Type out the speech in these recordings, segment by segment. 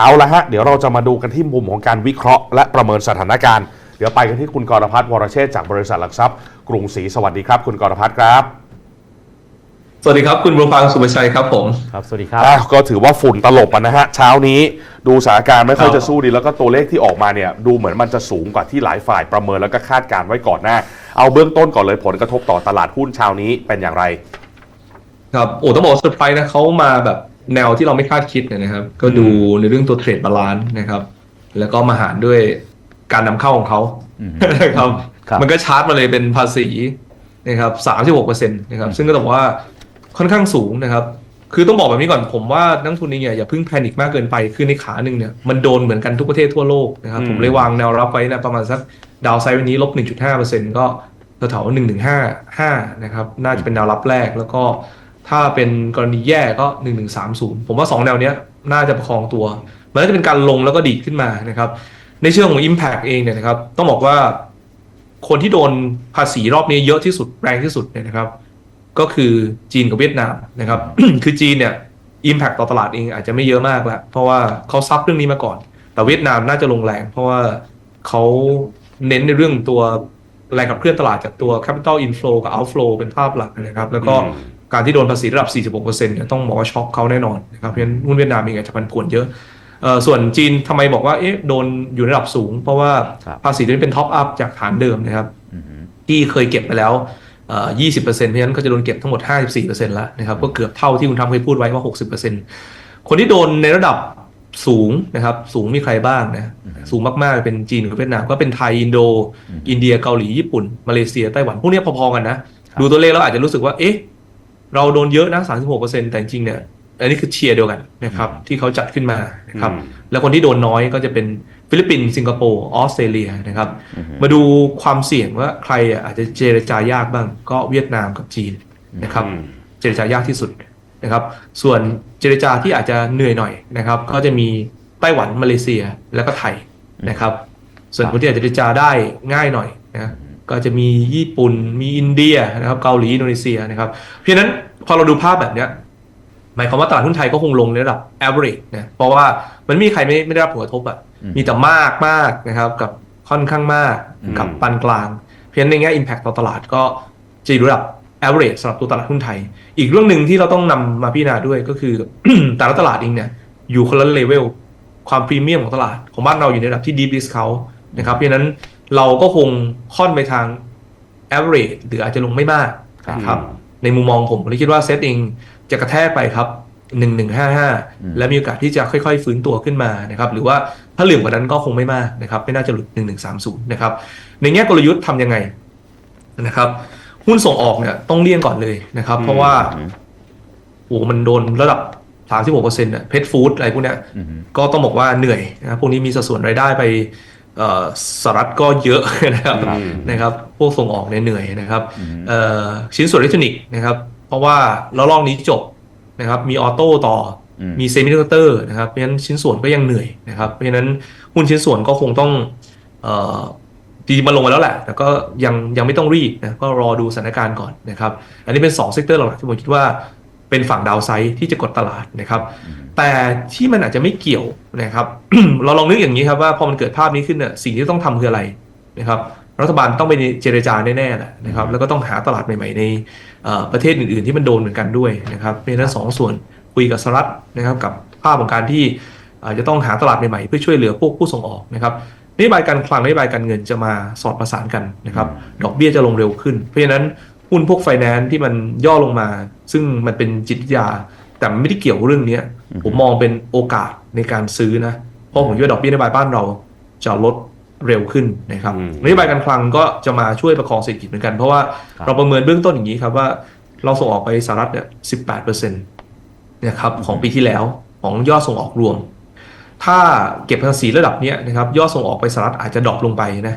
เอาละฮะ เดี๋ยวเราจะมาดูกันที่มุมของการวิเคราะห์และประเมินสถานการณ์ เดี๋ยวไปกันที่คุณกรพัฒน์วรเชษฐ์จากบริษัทหลักทรัพย์ กรุงศรีสวัสดีครับ คุณกรพัฒน์ครับ สวัสดีครับ คุณบุรพังสุภชัยครับผม ครับ สวัสดีครับอะก็ถือว่าฝุ่นตลบอะนะฮะ เช้านี้ดูสถานการณ์ไม่ค่อยครับจะสู้ดีแล้วก็ตัวเลขที่ออกมาเนี่ยดูเหมือนมันจะสูงกว่าที่หลายฝ่ายประเมินแล้วก็คาดการณ์ไว้ก่อนหน้า เอาเบื้องต้นก่อนเลยผลกระทบต่อตลาดหุ้นเช้านี้เป็นอย่างไร ครับ โอ้ ต้องบอกเซอร์ไพรส์นะเขามาแบบ แนวที่เราไม่คาดคิดเนี่ยนะครับ ก็ดูในเรื่องตัวเทรดบาลานซ์นะครับ แล้วก็มาหารด้วยการนำเข้าของเขาอืมนะครับครับ มันก็ชาร์จมาเลยเป็นภาษีนะครับสามสิบหกเปอร์เซ็นต์นะครับ ซึ่งก็ต้องบอกว่าค่อนข้างสูงนะครับ คือต้องบอกแบบนี้ก่อนผมว่านักลงทุนเนี่ยอย่าเพิ่งแพนิคมากเกินไป คือในขาหนึ่งเนี่ยมันโดนเหมือนกันทุกประเทศทั่วโลกนะครับอืมผมเลยวางแนวรับไว้นะประมาณสักดาวไซด์วันนี้ลบ1.5%ก็แถวๆ1155นะครับ น่าจะเป็นแนวรับแรกแล้วก็ ถ้าเป็นกรณีแย่ก็ 1130 ผมว่า 2 แนวเนี้ยน่าจะประคองตัว มันน่าจะเป็นการลงแล้วก็ดีดขึ้นมานะครับ ในเชิงของ Impact เองเนี่ยนะครับ ต้องบอกว่าคนที่โดนภาษีรอบนี้เยอะที่สุดแรงที่สุดเนี่ยนะครับ ก็คือจีนกับเวียดนามนะครับ คือจีนเนี่ย Impact ต่อตลาดเองอาจจะไม่เยอะมากแล้วเพราะว่าเขาซับเรื่องนี้มาก่อน แต่เวียดนามน่าจะลงแรง เพราะว่าเขาเน้นในเรื่องตัวแรงขับเคลื่อนตลาดจากตัว capital inflow กับ outflow เป็นภาพหลักนะครับ แล้วก็ การที่โดนภาษีระดับ 46%เนี่ยต้องบอกว่าช็อกเขาแน่นอนนะครับเพราะฉะนั้นหุ้นเวียดนามเองอาจจะพันผวนเยอะเอ่อส่วนจีนทำไมบอกว่าเอ๊ะโดนอยู่ในระดับสูง เพราะว่าครับภาษีนี้เป็นท็อปอัพจากฐานเดิมนะครับอืมที่เคยเก็บไปแล้วเอ่อ20%เพราะฉะนั้นก็จะโดนเก็บทั้งหมด 54%แล้วนะครับก็เกือบเท่าที่คุณทำเคยพูดไว้ว่า 60%คนที่โดนในระดับสูงนะครับสูงมีใครบ้างนะสูงมากๆเป็นจีนกับเวียดนามก็เป็นไทยอินโด อินเดียเกาหลีญี่ปุ่นมาเลเซียไต้หวันพวกเนี้ยพอๆกันนะดูตัวเลขแล้วอาจจะรู้สึกว่าเอ๊ะ เราโดนเยอะนะ36%แต่จริงๆเนี่ยอันนี้คือเชียร์เดียวกันนะครับ ที่เขาจัดขึ้นมานะครับอืมแล้วคนที่โดนน้อยก็จะเป็นฟิลิปปินส์สิงคโปร์ออสเตรเลียนะครับ มาดูความเสี่ยงว่าใครอะอาจจะเจรจายากบ้าง ก็เวียดนามกับจีนนะครับอืมเจรจายากที่สุดนะครับ ส่วนเจรจาที่อาจจะเหนื่อยหน่อยนะครับ ก็จะมีไต้หวันมาเลเซียแล้วก็ไทยนะครับ ส่วนคนที่อาจจะเจรจาได้ง่ายหน่อยนะ ก็จะมีญี่ปุ่นมีอินเดียนะครับเกาหลีอินโดนีเซียนะครับเพราะฉะนั้นพอเราดูภาพแบบเนี้ยหมายความว่าตลาดหุ้นไทยก็คงลงในระดับ average นะเพราะว่ามันไม่มีใครไม่ไม่ได้รับผลกระทบอะอืมมีแต่มากมากนะครับกับค่อนข้างมากอืมกับปานกลาง เพราะฉะนั้นในแง่ impact ต่อตลาดก็จะอยู่ระดับ average สำหรับตัวตลาดหุ้นไทย อีกเรื่องหนึ่งที่เราต้องนำมาพิจารณาด้วยก็คือแต่ละตลาดเองเนี่ยอยู่คนละเลเวลความพรีเมียมของตลาดของบ้านเราอยู่ในระดับที่ deep discount นะครับเพราะฉะนั้น เราก็คงค่อนไปทาง average หรืออาจจะลงไม่มากนะครับ ในมุมมองผมผมเลยคิดว่าเซตเองจะกระแทกไปครับ1155และมีโอกาสที่จะค่อยๆ ฟื้นตัวขึ้นมานะครับหรือว่าถ้าเหลือกว่านั้นก็คงไม่มากนะครับไม่น่าจะหลุด1130นะครับในแง่กลยุทธ์ทำยังไงนะครับ หุ้นส่งออกเนี่ยต้องเลี่ยงก่อนเลยนะครับ เพราะว่าโอ้โหมันโดนระดับ36%เนี่ยเพชรฟู้ดอะไรพวกเนี้ยอืมก็ต้องบอกว่าเหนื่อยนะครับพวกนี้มีสัดส่วนรายได้ไปเอ่อ สหรัฐก็เยอะนะครับครับนะครับพวกส่งออกเนี่ยเหนื่อยนะครับอืมเอ่อชิ้นส่วนอิเล็กทรอนิกส์นะครับ เพราะว่าระลอกนี้จบนะครับมีออโต้ต่ออมมีเซมิคอนดักเตอร์นะครับเพราะฉะนั้นชิ้นส่วนก็ยังเหนื่อยนะครับเพราะฉะนั้นหุ้นชิ้นส่วนก็คงต้องเอ่อจริงๆมันลงมาแล้วแหละ แต่ก็ยังยังไม่ต้องรีบนะก็รอดูสถานการณ์ก่อนนะครับ อันนี้เป็น2เซกเตอร์หลักๆที่ผมคิดว่า เป็นฝั่งดาวไซด์ที่จะกดตลาดนะครับ แต่ที่มันอาจจะไม่เกี่ยวนะครับ เราลองนึกอย่างนี้ครับว่าพอมันเกิดภาพนี้ขึ้นเนี่ยสิ่งที่ต้องทำคืออะไรนะครับ รัฐบาลต้องไปเจรจาแน่ๆแหละนะครับ แล้วก็ต้องหาตลาดใหม่ๆในเอ่อประเทศอื่นๆ ที่มันโดนเหมือนกันด้วยนะครับเพราะฉะนั้นสองส่วนคุยกับสหรัฐนะครับกับภาพของการที่อาจจะต้องหาตลาดใหม่ๆเพื่อช่วยเหลือพวกผู้ส่งออกนะครับนโยบายการคลังนโยบายการเงินจะมาสอดประสานกันนะครับ ดอกเบี้ยจะลงเร็วขึ้น เพราะฉะนั้น หุ้นพวกไฟแนนซ์ที่มันย่อลงมา ซึ่งมันเป็นจิตวิทยา แต่มันไม่ได้เกี่ยวกับเรื่องเนี้ยผมมองเป็นโอกาสในการซื้อนะ เพราะผมคิดว่าดอกเบี้ยนโยบายบ้านเราจะลดเร็วขึ้นนะครับอืมนโยบายการคลังก็จะมาช่วยประคองเศรษฐกิจเหมือนกัน เพราะว่าครับเราประเมินเบื้องต้นอย่างนี้ครับว่าเราส่งออกไปสหรัฐเนี่ย18เปอร์เซ็นต์นะครับของปีที่แล้วของยอดส่งออกรวม ถ้าเก็บภาษีระดับเนี้ยนะครับยอดส่งออกไปสหรัฐอาจจะดรอปลงไปนะ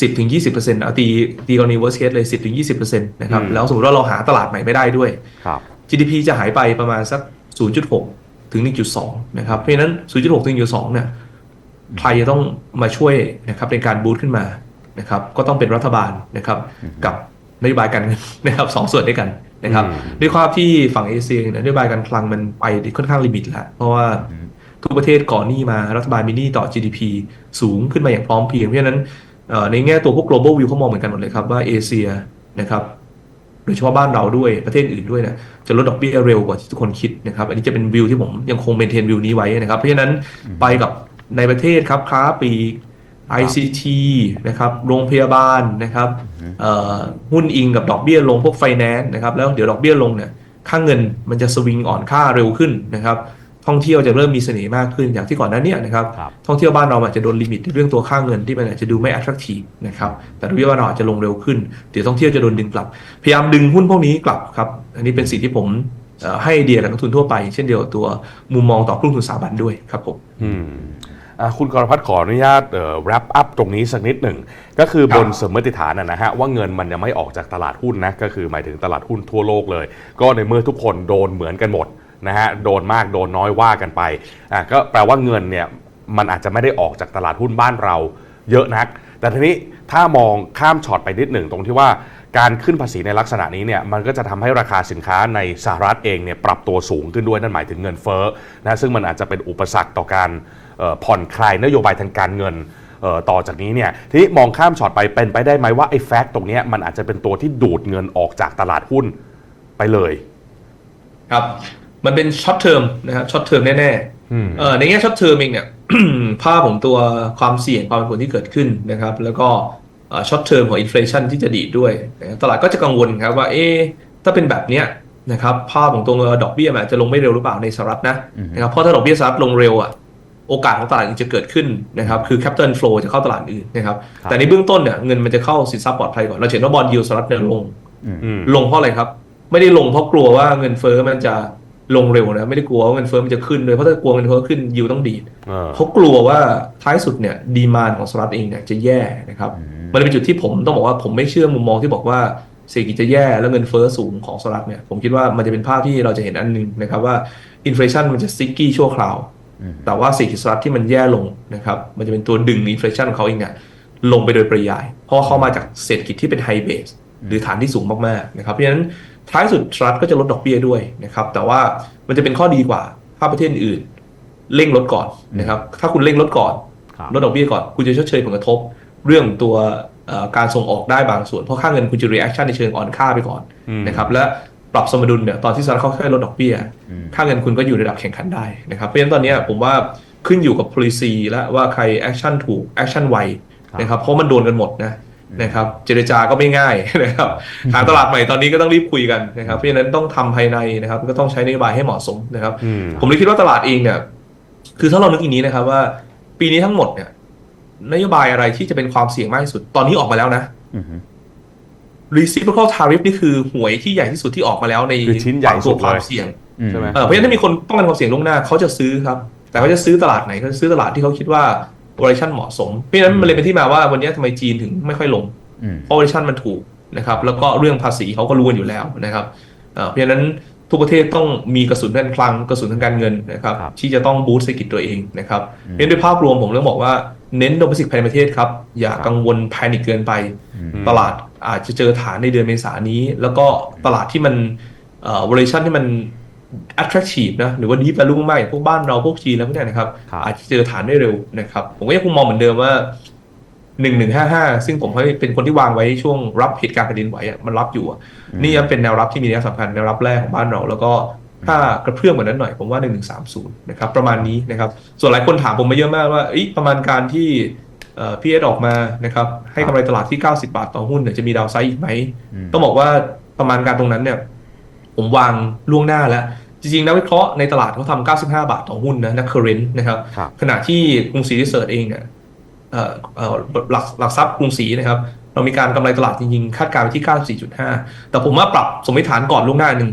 10ถึง20เปอร์เซ็นต์เอาตีตีกรณี worst case เลย 10ถึง20เปอร์เซ็นต์นะครับอืมแล้วสมมติว่าเราหาตลาดใหม่ไม่ได้ด้วยครับ GDP จะหายไปประมาณสัก 0.6 ถึง 1.2 นะครับ เพราะฉะนั้น 0.6 ถึง 1.2 เนี่ยใครจะต้องมาช่วยนะครับในการบูตขึ้นมานะครับก็ต้องเป็นรัฐบาลนะครับกับนโยบายการเงินนะครับสองส่วนด้วยกันนะครับอืมด้วยความที่ฝั่งเอเชียเนี่ยนโยบายการคลังมันไปค่อนข้างลิมิตแล้วเพราะว่าทุกประเทศก่อหนี้มารัฐบาลมีหนี้ต่อ GDP สูงขึ้นมาอย่างพร้อมเพรียงเพราะฉะนั้นเอ่อ ในแง่ตัวพวก global view เขามองเหมือนกันหมดเลยครับว่าเอเชียนะครับโดยเฉพาะบ้านเราด้วยประเทศอื่นด้วยนะจะลดดอกเบี้ยเร็วกว่าที่ทุกคนคิดนะครับ อันนี้จะเป็นวิวที่ผมยังคงเมนเทนวิวนี้ไว้นะครับ เพราะฉะนั้นไปกับในประเทศครับค้าปลีก ICT นะครับ โรงพยาบาลนะครับเอ่อหุ้นอิงกับดอกเบี้ยลงพวกไฟแนนซ์นะครับ แล้วเดี๋ยวดอกเบี้ยลงเนี่ยค่าเงินมันจะสวิงอ่อนค่าเร็วขึ้นนะครับ ท่องเที่ยวจะเริ่มมีเสน่ห์มากขึ้นอย่างที่ก่อนหน้าเนี้นะครับครับท่องเที่ยวบ้านเราอาจจะโดนลิมิตในเรื่องตัวค่าเงินที่มันอาจจะดูไม่ attractive นะครับแต่ดอกเบี้ยบ้านเราอาจจะลงเร็วขึ้นเดี๋ยวท่องเที่ยวจะโดนดึงกลับ พยายามดึงหุ้นพวกนี้กลับครับอันนี้เป็นสิ่งที่ผมเอ่อให้ไอเดียกับนักลงทุนทั่วไป เช่นเดียวกับตัวมุมมองต่อกลุ่มทุนสถาบันด้วยครับผมอืมอะคุณกรพัฒน์ขออนุญาตเอ่อ wrap up ตรงนี้สักนิดหนึ่ง ก็คือครับบนสมมติฐานนะนะฮะว่าเงินมันยังไม่ออกจากตลาดหุ้นนะ ก็คือหมายถึงตลาดหุ้นทั่วโลกเลย ก็ในเมื่อทุกคนโดนเหมือนกันหมด นะฮะโดนมากโดนน้อยว่ากันไปอะก็แปลว่าเงินเนี่ยมันอาจจะไม่ได้ออกจากตลาดหุ้นบ้านเราเยอะนัก แต่ทีนี้ถ้ามองข้ามช็อตไปนิดหนึ่งตรงที่ว่าการขึ้นภาษีในลักษณะนี้เนี่ยมันก็จะทำให้ราคาสินค้าในสหรัฐเองเนี่ยปรับตัวสูงขึ้นด้วยนั่นหมายถึงเงินเฟ้อนะซึ่งมันอาจจะเป็นอุปสรรคต่อการผ่อนคลายนโยบายทางการเงินต่อจากนี้เนี่ยทีนี้มองข้ามช็อตไปเป็นไปได้ไหมว่าไอ้แฟกต์ตรงนี้มันอาจจะเป็นตัวที่ดูดเงินออกจากตลาดหุ้นไปเลย ครับ มันเป็นช็อตเทอมนะครับช็อตเทอมแน่อืมๆเอ่อในแง่ช็อตเทอมเองเนี่ยภาพของตัวความเสี่ยงความเป็นผลที่เกิดขึ้นนะครับ แล้วก็ช็อตเทอมของอินฟลชันที่จะดีดด้วยนะครับตลาดก็จะกังวลครับว่าเอ๊ะถ้าเป็นแบบเนี้ยนะครับภาพของตัวดอกเบี้ยมันอาจจะลงไม่เร็วหรือเปล่าในสหรัฐนะนะครับเพราะถ้าดอกเบี้ยสหรัฐลงเร็วอะโอกาสของตลาดอื่นจะเกิดขึ้นนะครับคือ capital flow จะเข้าตลาดอื่นนะครับครับแต่ในเบื้องต้นเนี่ยเงินมันจะเข้าสินทรัพย์ปลอดภัยก่อนเราเห็นว่าบอลยูสหรัฐเนี่ยลงอืมลงเพราะอะไรครับ ไม่ได้ลงเพราะกลัวว่าเงินเฟ้อมันจะ ลงเร็วนะไม่ได้กลัวว่าเงินเฟ้อมันจะขึ้นเลยเพราะถ้ากลัวเงินเฟ้อขึ้นยิวต้องดีดเออเขากลัวว่าท้ายสุดเนี่ยดีมานของสหรัฐเองเนี่ยจะแย่นะครับมันเลยเป็นจุดที่ผมต้องบอกว่าผมไม่เชื่อมุมมองที่บอกว่าเศรษฐกิจจะแย่แล้วเงินเฟ้อสูงของสหรัฐเนี่ยผมคิดว่ามันจะเป็นภาพที่เราจะเห็นอันหนึงนะครับว่าอินฟลชันมันจะซิกกี้ชั่วคราว แต่ว่าเศรษฐกิจสหรัฐที่มันแย่ลงนะครับมันจะเป็นตัวดึงอินฟลชันของเขาเองเนี่ยลงไปโดยปริยาย เพราะว่าเขามาจากเศรษฐกิจที่เป็นไฮเบส หรือฐานที่สูงมากๆนะครับเพราะฉะนั้นท้ายสุดสหรัฐก็จะลดดอกเบี้ยด้วยนะครับ แต่ว่ามันจะเป็นข้อดีกว่าถ้าประเทศอื่นเร่งลดก่อนนะครับ ถ้าคุณเร่งลดก่อนครับลดดอกเบี้ยก่อนคุณจะชดเชยผลกระทบ เรื่องตัวเอ่อการส่งออกได้บางส่วนเพราะค่าเงินคุณจะ reaction ในเชิงอ่อนค่าไปก่อนอืมนะครับและปรับสมดุลเนี่ยตอนที่สหรัฐเขาแค่ลดดอกเบี้ยค่าเงินคุณก็อยู่ในระดับแข่งขันได้นะครับเพราะฉะนั้นตอนเนี้ยผมว่าขึ้นอยู่กับ policy และว่าใคร action ถูก action ไวครับนะครับเพราะมันโดนกันหมดนะ นะครับ เจรจาก็ไม่ง่ายนะครับหาตลาดใหม่ตอนนี้ก็ต้องรีบคุยกันนะครับ เพราะฉะนั้นต้องทำภายในนะครับ ก็ต้องใช้นโยบายให้เหมาะสมนะครับอืมผมเลยคิดว่าตลาดเองเนี่ย คือถ้าเรานึกอย่างนี้นะครับว่า ปีนี้ทั้งหมดเนี่ยนโยบายอะไรที่จะเป็นความเสี่ยงมากที่สุด ตอนนี้ออกมาแล้วนะอืม reciprocal tariff นี่คือหวยที่ใหญ่ที่สุดที่ออกมาแล้วในคือชิ้นใหญ่สุดเลยความเสี่ยงอืมใช่ไหมเออเพราะฉะนั้นถ้ามีคนป้องกันความเสี่ยงล่วงหน้าเขาจะซื้อครับ แต่เขาจะซื้อตลาดไหนเขาจะซื้อตลาดที่เขาคิดว่า valuation เหมาะสม เพราะฉะนั้นมันเลยเป็นที่มาว่าวันนี้ทำไมจีนถึงไม่ค่อยลงอืมเพราะ valuation มันถูกนะครับ แล้วก็เรื่องภาษีเขาก็รู้กันอยู่แล้วนะครับเอ่อเพราะฉะนั้นทุกประเทศต้องมีกระสุนด้านคลังกระสุนทางการเงินนะครับครับที่จะต้องบูสต์เศรษฐกิจตัวเองนะครับเพราะฉะนั้นโดยภาพรวมผมเรื่องบอกว่าเน้นโดมิสิกภายในประเทศครับ อย่ากังวลแพนิคเกินไป ตลาดอาจจะเจอฐานในเดือนเมษายนนี้ แล้วก็ตลาดที่มันเอ่อ valuation ที่มัน attractive นะหรือว่า deep value มากๆอย่างพวกบ้านเราพวกจีนแล้วพวกเนี้ยนะครับครับ อาจจะเจอฐานได้เร็วนะครับ ผมก็ยังคงมองเหมือนเดิมว่า1155ซึ่งผมให้เป็นคนที่วางไว้ช่วงรับเหตุการณ์แผ่นดินไหวอะมันรับอยู่อะนี่ยังเป็นแนวรับที่มีนัยสำคัญแนวรับแรกของบ้านเรา แล้วก็ถ้ากระเพื่อมกว่านั้นหน่อยผมว่า1130นะครับประมาณนี้นะครับ ส่วนหลายคนถามผมมาเยอะมากว่าเอ้ยประมาณการที่เอ่อพี่เอสออกมานะครับให้กำไรตลาดที่ 90 บาทต่อหุ้นเนี่ยจะมีดาวไซด์อีกไหมอืมต้องบอกว่าประมาณการตรงนั้นเนี่ย ผมวางล่วงหน้าแล้ว จริงๆ นักวิเคราะห์ในตลาดเขาทำ 95 บาทต่อหุ้นนะนักเคอร์เรนต์นะครับครับขณะที่กรุงศรีรีเสิร์ชเองเนี่ยเอ่อเอ่อหลักหลักทรัพย์กรุงศรีนะครับ เรามีการกำไรตลาดจริงๆ คาดการณ์ไว้ที่ 94.5 แต่ผมว่าปรับสมมติฐานก่อนล่วงหน้าหนึ่ง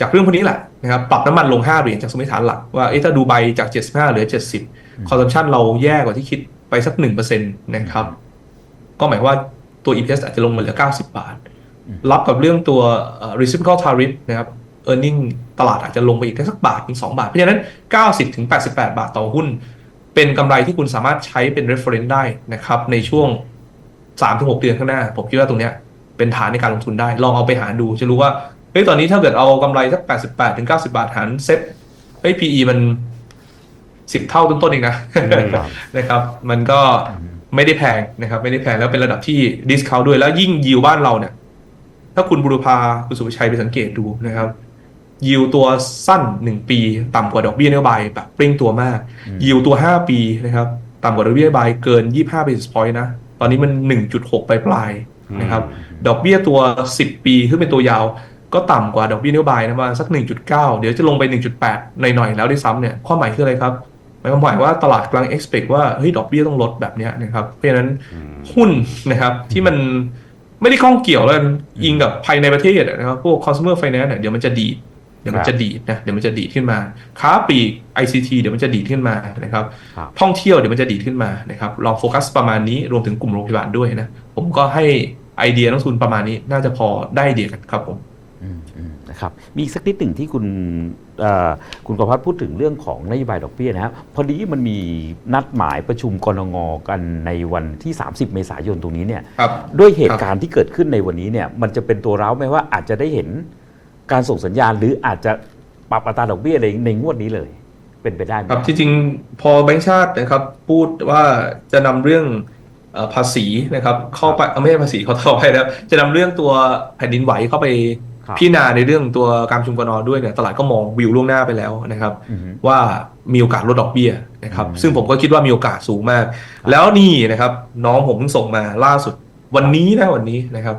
จากเรื่องพวกนี้แหละนะครับ ปรับน้ำมันลง 5 เหรียญจากสมมติฐานหลักว่าเอ๊ะถ้าดูใบจาก 75 เหลือ 70 คอนซัมชันเราแย่กว่าที่คิดไปสัก 1%นะครับ ก็หมายความว่าตัว EPS อาจจะลงมาเหลือ 90 บาท รับกับเรื่องตัวเอ่อ reciprocal tariff นะครับ earning ตลาดอาจจะลงไปอีกได้สักบาทถึง2บาท เพราะฉะนั้น 90ถึง88 บาทต่อหุ้น เป็นกำไรที่คุณสามารถใช้เป็น reference ได้นะครับในช่วง 3-6 เดือนข้างหน้า ผมคิดว่าตรงเนี้ยเป็นฐานในการลงทุนได้ ลองเอาไปหารดูจะรู้ว่าเฮ้ยตอนนี้ถ้าเกิดเอากำไรสัก 88ถึง90 บาทหารเซ็ตเฮ้ย PE มันสิบเท่าต้นๆเองนะครับนะครับ มันก็ไม่ได้แพงนะครับ ไม่ได้แพงแล้วเป็นระดับที่ดิสคาวด้วยแล้วยิ่งยิวบ้านเราเนี่ย ถ้าคุณบุรุพาคุณสุภชัยไปสังเกตดูนะครับ ยิวตัวสั้น 1 ปี ต่ำกว่าดอกเบี้ยนโยบายแบบเปร่งตัวมาก ยิวตัว 5 ปีนะครับต่ำกว่าดอกเบี้ยนโยบายเกิน 25 basis point นะ ตอนนี้มัน 1.6ไปปลายๆนะครับดอกเบี้ยตัว 10 ปีขึ้นเป็นตัวยาว ก็ต่ำกว่าดอกเบี้ยนโยบายนะประมาณสัก 1.9 เดี๋ยวจะลงไป 1.8 หน่อยๆ แล้วด้วยซ้ำเนี่ยความหมายคืออะไรครับหมายความหมายว่าตลาดกำลัง expect ว่าเฮ้ยดอกเบี้ยต้องลดแบบเนี้ยนะครับเพราะฉะนั้นหุ้นนะครับที่มันไม่ได้ข้องเกี่ยวแล้วกันอิงกับภายในประเทศอะนะครับพวก consumer finance เนี่ยเดี๋ยวมันจะดีดเดี๋ยวมันจะดีดนะเดี๋ยวมันจะดีดขึ้นมา ค้าปลีก ICT เดี๋ยวมันจะดีดขึ้นมานะครับครับ ท่องเที่ยวเดี๋ยวมันจะดีดขึ้นมานะครับลองโฟกัสประมาณนี้รวมถึงกลุ่มโรงพยาบาลด้วยนะผมก็ให้ไอเดียนักลงทุนประมาณนี้น่าจะพอได้ไอเดียกันครับผมอืมอืมนะครับมีอีกสักนิดหนึ่งที่คุณเอ่อคุณกรพัฒน์พูดถึงเรื่องของนโยบายดอกเบี้ยนะครับพอดีมันมีนัดหมายประชุมกรงงกันในวันที่ 30 เมษายนตรงนี้เนี่ยครับด้วยเหตุการณ์ที่เกิดขึ้นในวันนี้เนี่ยมันจะเป็นตัวร้าวไหมว่าอาจจะได้เห็น การส่งสัญญาณหรืออาจจะปรับอัตราดอกเบี้ยในในงวดนี้เลย เป็นไปได้ไหมครับที่จริงพอแบงก์ชาตินะครับพูดว่าจะนำเรื่องเอ่อภาษีนะครับเข้าไปเอ่อไม่ใช่ภาษีเขาเข้าไปแล้วจะนำเรื่องตัวแผ่นดินไหวเข้าไปครับพิจารณาในเรื่องตัวการประชุมกนด้วยเนี่ยตลาดก็มองวิวล่วงหน้าไปแล้วนะครับอือฮึว่ามีโอกาสลดดอกเบี้ยนะครับอืมซึ่งผมก็คิดว่ามีโอกาสสูงมาก แล้วนี่นะครับ น้องผมเพิ่งส่งมาล่าสุดวันนี้นะวันนี้นะครับ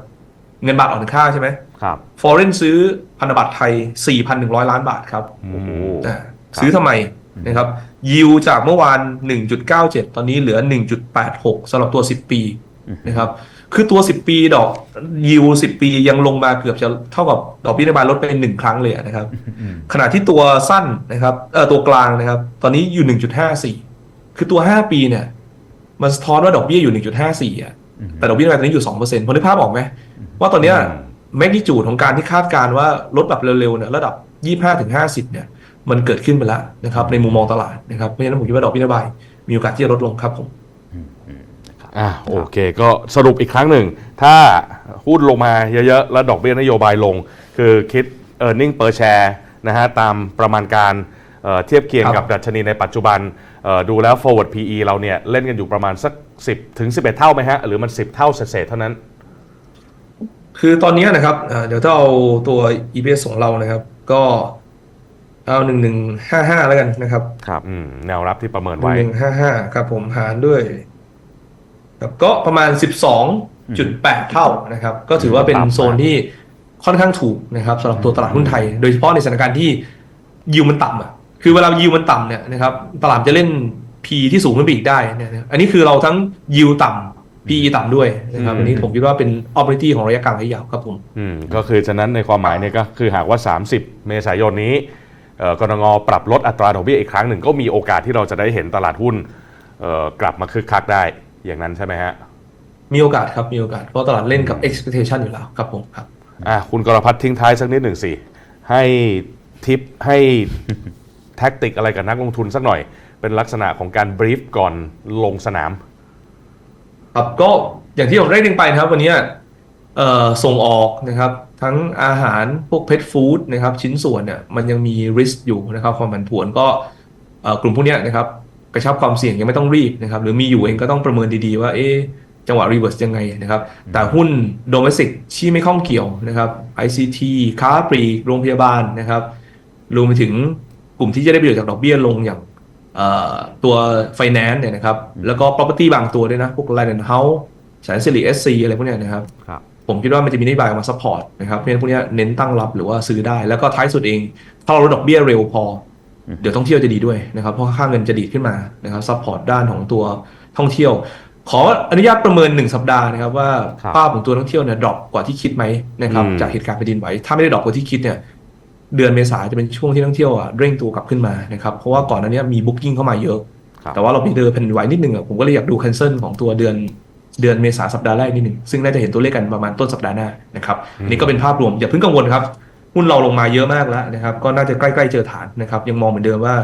เงินบาทอ่อนค่าใช่ไหมครับฟอเรนซื้อพันธบัตรไทย 4,100 ล้านบาทครับโอ้โหอ่าครับซื้อทำไมนะครับยิวจากเมื่อวาน 1.97 ตอนนี้เหลือ 1.86สำหรับตัว 10 ปีนะครับคือตัว 10 ปีดอกยิว 10 ปียังลงมาเกือบจะเท่ากับดอกเบี้ยนโยบายลดไปหนึ่งครั้งเลยอะนะครับขณะที่ตัวสั้นนะครับเออตัวกลางนะครับ ตอนนี้อยู่ 1.54 คือตัว 5 ปีเนี่ย มันสะท้อนว่าดอกเบี้ยอยู่ 1.54อะอืม แต่ดอกเบี้ยนโยบายตอนนี้อยู่2%พอนึกภาพออกไหมว่าตอนเนี้ยอืมแมกนิจูดของการที่คาดการณ์ว่าลดแบบเร็วๆเนี่ยระดับ25ถึง50เนี่ยมันเกิดขึ้นไปแล้วนะครับ ในมุมมองตลาดนะครับเพราะฉะนั้นผมคิดว่าดอกเบี้ยนโยบายมีโอกาสที่จะลดลงครับผมอ่าโอเคก็สรุปอีกครั้งหนึ่ง ถ้าหุ้นลงมาเยอะๆ แล้วดอกเบี้ยนโยบายลง คือคิด e a r n i n g per share นะฮะตามประมาณการ เอ่อเทียบเคียงครับกับดัชนีในปัจจุบันเอ่อดูแล้ว forward PE เราเนี่ยเล่นกันอยู่ประมาณสัก 10 ถึง 11 เท่าไหมฮะ หรือมัน 10 เท่าเศษๆเท่านั้น คือตอนนี้นะครับเอ่อเดี๋ยวถ้าเอาตัว EPS ของเรานะครับ ก็เอา1155แล้วกันนะครับ ครับอืมแนวรับที่ประเมินหไว้นึ่งห้าห้าครับผมหารด้วยครับก็ประมาณสิบสองจุดแปดเท่านะครับ ก็ถือว่าเป็นต่ำมากโซนที่ค่อนข้างถูกนะครับสำหรับตัวตลาดหุ้นไทย โดยเฉพาะในสถานการณ์ที่ยิวมันต่ำอะ คือเวลายิวมันต่ำเนี่ยนะครับตลาดจะเล่น P ที่สูงขึ้นไปอีกได้เนี่ยนะอันนี้คือเราทั้งยิวต่ำ PE ต่ำด้วยนะครับอืมอันนี้ผมคิดว่าเป็น opportunity ของระยะกลางระยะยาวครับผมอืมก็คือฉะนั้นในความหมายเนี่ยก็คือหากว่า 30 เมษายนนี้เอ่อกรงงปรับลดอัตราดอกเบี้ยอีกครั้งหนึ่งก็มีโอกาสที่เราจะได้เห็นตลาดหุ้นเอ่อกลับมาคึกคักได้อย่างนั้นใช่ไหมฮะมีโอกาสครับมีโอกาสเพราะตลาดเล่นกับ expectation อยู่แล้วครับผมครับอะคุณกรพัฒน์ทิ้งท้ายสักนิดหนึ่งสิให้ทิปให้ แท็กติกอะไรกับนักลงทุนสักหน่อย เป็นลักษณะของการบรีฟก่อนลงสนาม ครับก็อย่างที่ผมได้เรียนไปนะครับวันนี้เอ่อส่งออกนะครับ ทั้งอาหารพวกเพ t ฟู้ดนะครับ ชิ้นส่วนเนี่ยมันยังมี risk อยู่นะครับ ความผันผวนก็เอ่อกลุ่มพวกเนี้ยนะครับกระชับความเสี่ยงยังไม่ต้องรีบนะครับ หรือมีอยู่เองก็ต้องประเมินดีๆว่าเอ๊ะจังหวะ reverse ยังไงนะครับ แต่หุ้น domestic ที่ไม่ข้องเกี่ยวนะครับ ICT ค้าปลีกโรงพยาบาลนะครับ รวมไปถึง กลุ่มที่จะได้ประโยชน์จากดอกเบี้ยลงอย่างเอ่อตัว finance เนี่ยนะครับ แล้วก็ property บางตัวด้วยนะ พวก land and house แสนสิริ SC อะไรพวกเนี้ยนะครับครับ ผมคิดว่ามันจะมีนโยบายออกมา support นะครับเพราะฉะนั้นพวกเนี้ยเน้นตั้งรับหรือว่าซื้อได้ แล้วก็ท้ายสุดเอง ถ้าเราลดดอกเบี้ยเร็วพอ เดี๋ยวท่องเที่ยวจะดีด้วยนะครับ เพราะค่าเงินจะดีดขึ้นมานะครับ support ด้านของตัวท่องเที่ยว ขออนุญาตประเมิน1สัปดาห์นะครับว่าครับภาพของตัวท่องเที่ยวเนี่ยดรอปกว่าที่คิดไหมนะครับอืมจากเหตุการณ์แผ่นดินไหวถ้าไม่ได้ดรอปกว่าที่คิดเนี่ย เดือนเมษาจะเป็นช่วงที่นักท่องเที่ยวอะเร่งตัวกลับขึ้นมานะครับเพราะว่าก่อนหน้านี้มีบุ๊กิ้งเข้ามาเยอะครับแต่ว่าเราไปเดินแผ่นดินไหวนิดนึงอะผมก็เลยอยากดูคันเซิลของตัวเดือนเดือนเมษาสัปดาห์แรกนิดนึงซึ่งน่าจะเห็นตัวเลขกันประมาณต้นสัปดาห์หน้านะครับอันนี่ก็เป็นภาพรวมอย่าเพิ่งกังวลครับหุ้นเราลงมาเยอะมากแล้วนะครับก็น่าจะใกล้ๆเจอฐานนะครับยังมองเหมือนเดิมว่า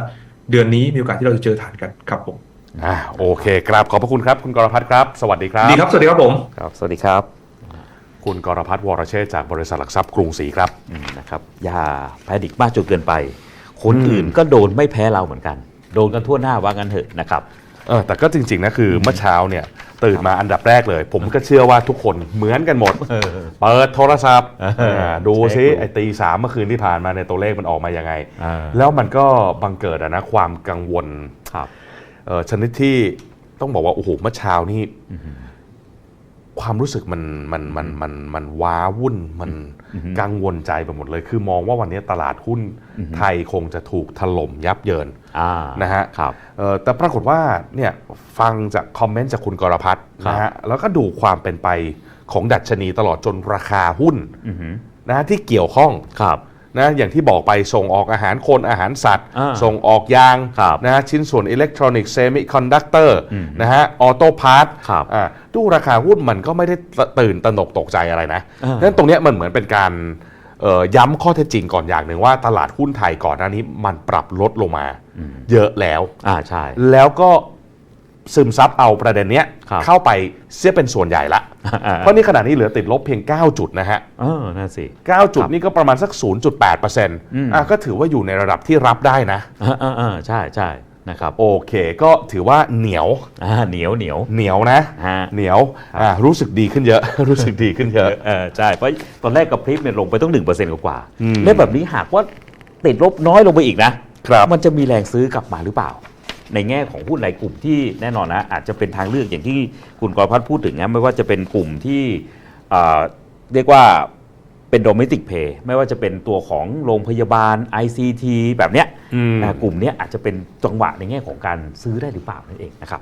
เดือนนี้มีโอกาสที่เราจะเจอฐานกันครับผมอะโอเคครับขอบพระคุณครับคุณกรพัฒน์ครับ สวัสดีครับ ดีครับ สวัสดีครับผม ครับ สวัสดีครับ คุณกรพัฒน์วรเชษฐ์จากบริษัทหลักทรัพย์กรุงศรีครับอืมนะครับอย่าแพนิคมากจนเกินไป คนอื่นก็โดนไม่แพ้เราเหมือนกัน โดนกันทั่วหน้าว่ากันเถอะนะครับเออแต่ก็จริง ๆ นะคือเมื่อเช้าเนี่ยตื่นมาอันดับแรกเลย ผมก็เชื่อว่าทุกคนเหมือนกันหมดเออเปิดโทรศัพท์เอออ่าดูซิเช็คดูไอ้ตีสามเมื่อคืนที่ผ่านมาในยตัวเลขมันออกมายังไงอ่าแล้วมันก็บังเกิดอะนะความกังวลครับเอ่อชนิดที่ต้องบอกว่า โอ้โหเมื่อเช้านี่ ความรู้สึกมันมันมันมันมันว้าวุ่นมันกังวลใจไปหมดเลย คือมองว่าวันนี้ตลาดหุ้นไทยคงจะถูกถล่มยับเยินอ่านะฮะครับเอ่อแต่ปรากฏว่าเนี่ยฟังจากคอมเมนต์จากคุณกรพัฒน์ครับนะฮะแล้วก็ดูความเป็นไปของดัชนีตลอดจนราคาหุ้นอือหือนะฮะที่เกี่ยวข้องครับ นะอย่างที่บอกไปส่งออกอาหารคนอาหารสัตว์ อ่าส่งออกยางครับนะฮะชิ้นส่วนอิเล็กทรอนิกส์เซมิคอนดักเตอร์อืมนะฮะออโต้พาร์ทครับดูราคาหุ้นมันก็ไม่ได้ตื่นตระหนกตกใจอะไรนะอ่าดังนั้นตรงเนี้ยมันเหมือนเป็นการเอ่อย้ำข้อเท็จจริงก่อนอย่างหนึ่งว่าตลาดหุ้นไทยก่อนหน้านี้มันปรับลดลงมา เยอะแล้ว อ่าใช่ แล้วก็ ซึมซับเอาประเด็นเนี้ยครับ เข้าไปเสียเป็นส่วนใหญ่ละอ่าเพราะนี่ขณะนี้เหลือติดลบเพียง 9 จุดนะฮะ เออนั่นสิ 9 จุดครับนี่ก็ประมาณสัก 0.8%อะก็ถือว่าอยู่ในระดับที่รับได้นะอ่าอ่าอ่าใช่ใช่นะครับโอเคก็ถือว่าเหนียวอ่าเหนียวเหนียว เหนียวนะ ฮะ เหนียวอะรู้สึกดีขึ้นเยอะ รู้สึกดีขึ้นเยอะ เออใช่เพราะตอนแรกกับพริบเนี่ยลงไปต้องหนึ่งเปอร์เซ็นต์กว่าๆอืมแล้วแบบนี้หากว่าติดลบน้อยลงไปอีกนะครับ มันจะมีแรงซื้อกลับมาหรือเปล่า ในแง่ของหุ้นรายกลุ่มที่แน่นอนนะอาจจะเป็นทางเลือกอย่างที่คุณกรพัฒน์พูดถึงนะไม่ว่าจะเป็นกลุ่มที่เอ่อเรียกว่าเป็นโดเมติกเพย์ไม่ว่าจะเป็นตัวของโรงพยาบาล ICT แบบเนี้ยอืมนะกลุ่มเนี้ยอาจจะเป็นจังหวะในแง่ของการซื้อได้หรือเปล่านั่นเองนะครับ